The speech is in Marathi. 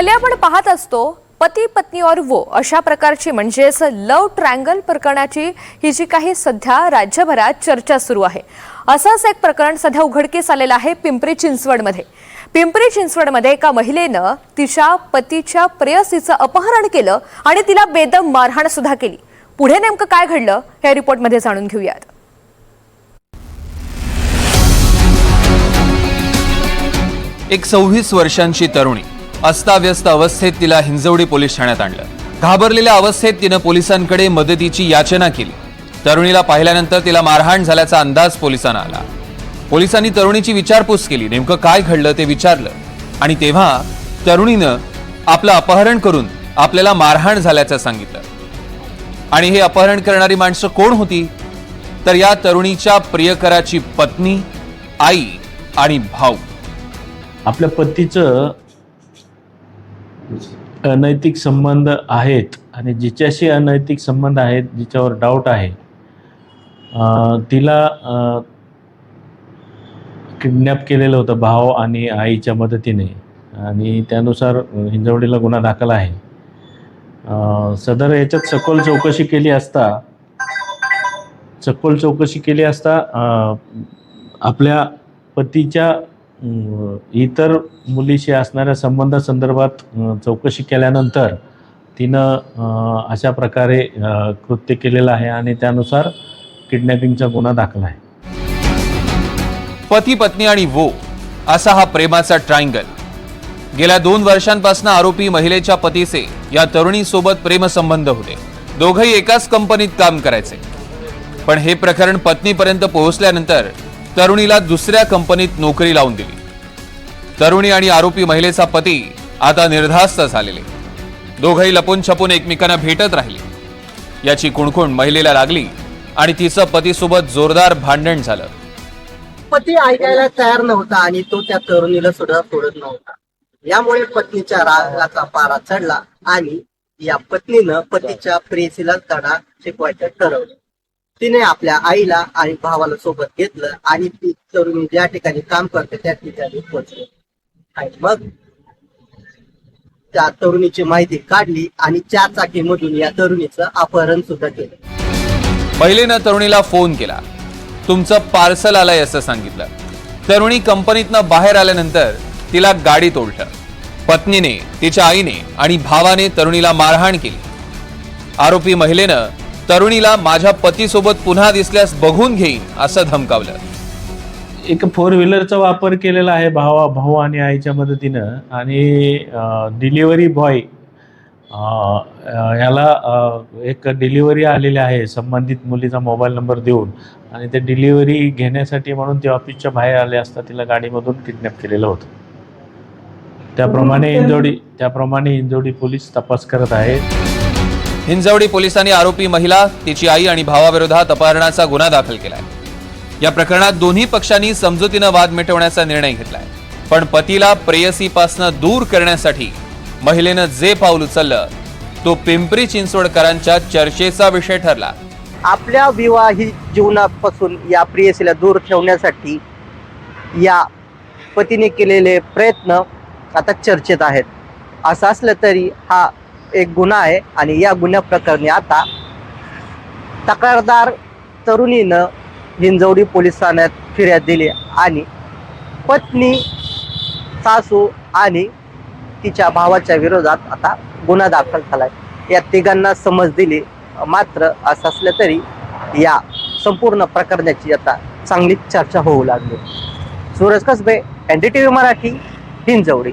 हल्ली आपण पाहत असतो पती पत्नी और वो अशा प्रकारची म्हणजेच लव ट्रँगल प्रकरणाची ही जी काही सध्या राज्यभरात चर्चा सुरू आहे. असंच एक प्रकरण सध्या उघडकीस आलेलं आहे पिंपरी चिंचवडमध्ये. पिंपरी चिंचवडमध्ये एका महिलेनं तिच्या पतीच्या प्रेयसीचं अपहरण केलं आणि तिला बेदम मारहाण सुद्धा केली. पुढे नेमकं काय घडलं हे रिपोर्टमध्ये जाणून घेऊयात. एक सव्वीस वर्षांची तरुणी अस्ताव्यस्त अवस्थेत तिला हिंजवडी पोलीस ठाण्यात आणलं. घाबरलेल्या अवस्थेत तिनं पोलिसांकडे मदतीची याचना केली. तरुणीला पाहिल्यानंतर तिला मारहाण झाल्याचा अंदाज पोलिसांना आला. पोलिसांनी तरुणीची विचारपूस केली नेमकं काय घडलं ते विचारलं. आणि तेव्हा तरुणीनं आपलं अपहरण करून आपल्याला मारहाण झाल्याचं सांगितलं. आणि हे अपहरण करणारी माणसं कोण होती? तर या तरुणीच्या प्रियकराची पत्नी आई आणि भाऊ. आपल्या पतीचं अनैतिक संबंध आहेत आणि जिच्याशी अनैतिक संबंध आहेत जिच्यावर डाऊट आहे तिला किडनॅप केलेलं होतं भाव आणि आईच्या मदतीने. आणि त्यानुसार हिंजवडीला गुन्हा दाखल आहे. सदर याच्यात सखोल चौकशी केली असता सखोल चौकशी केली असता आपल्या पतीच्या इतर मुलीशी असणाऱ्या संबंधासंदर्भात चौकशी केल्यानंतर तिनं अशा प्रकारे कृत्य केलेलं आहे आणि त्यानुसार किडनॅपिंगचा गुन्हा दाखल आहे. पती पत्नी आणि वो असा हा प्रेमाचा ट्रायंगल. गेल्या दोन वर्षांपासून आरोपी महिलेच्या पतीचे या तरुणीसोबत प्रेमसंबंध होते. दोघंही एकाच कंपनीत काम करायचे. पण हे प्रकरण पत्नीपर्यंत पोहोचल्यानंतर तरुणीला दुसऱ्या कंपनीत नोकरी लावून दिली. तरुणी आणि आरोपी महिलेचा पती आता निर्धास्त झालेले. दोघंही लपून छपून एकमेकांना भेटत राहिले. याची कुणकुण महिलेला लागली आणि तिचं पतीसोबत जोरदार भांडण झालं. पती ऐकायला तयार नव्हता आणि तो त्या तरुणीला सुद्धा सोडत नव्हता. यामुळे पत्नीच्या रागाचा पारा चढला आणि या पत्नीनं पतीच्या प्रेसीला तडा शिकवायचं ठरवलं. तिने आपल्या आईला आणि भावाला सोबत घेतलं आणि ती तरुणी ज्या ठिकाणी काम करते त्या ठिकाणी पोहोचली. आणि मग त्या तरुणीची माहिती काढली आणि चार चाकीमधून या तरुणीचं अपहरण सुद्धा केलं. महिलेनं तरुणीला फोन केला. तुमचं पार्सल आलंय असं सांगितलं. तरुणी कंपनीतनं बाहेर आल्यानंतर तिला गाडीत ओढलं पत्नीने तिच्या आईने आणि भावाने तरुणीला मारहाण केली. आरोपी महिलेनं तरुणीला माझ्या पतीसोबत पुन्हा दिसल्यास बघून घेईन असं धमकावलं. एक फोर व्हीलरचा वापर केलेला आहे भावा भाऊ आणि आईच्या मदतीनं. आणि डिलिव्हरी बॉय ह्याला एक डिलिव्हरी आलेली आहे संबंधित मुलीचा मोबाईल नंबर देऊन. आणि ते डिलिव्हरी घेण्यासाठी म्हणून ते ऑफिसच्या बाहेर आले असता तिला गाडीमधून किडनॅप केलेलं होतं. त्याप्रमाणे इंजोडी त्याप्रमाणे इंजोडी पोलीस तपास करत आहेत. हिंजवडी पोलिसांनी आरोपी महिला तिची आई आणि भावाविरोधात अपहरणाचा गुन्हा दाखल केलाय. या प्रकरणात दोन्ही पक्षांनी समजुतीनं वाद मिटवण्याचा निर्णय घेतलाय. पण पतीला प्रेयसीपासनं दूर करण्यासाठी महिलेनं जे पाऊल उचललं तो पिंपरी चिंचवडकरांच्या चर्चेचा विषय ठरला. आपल्या विवाहित जीवनापासून या प्रेयसीला दूर ठेवण्यासाठी या पतीने केलेले प्रयत्न आता चर्चेत आहेत. असं असलं तरी हा एक गुन्हा आहे आणि या गुन्ह्या प्रकरणी आता तक्रारदार तरुणीनं हिंजवडी पोलीस ठाण्यात फिर्याद दिली आणि पत्नी सासू आणि तिच्या भावाच्या विरोधात आता गुन्हा दाखल झालाय. या तिघांना समज दिली मात्र असं असलं तरी या संपूर्ण प्रकरणाची आता चांगली चर्चा होऊ लागली. Suraj Kasbe N D T V Marathi Hinjewadi.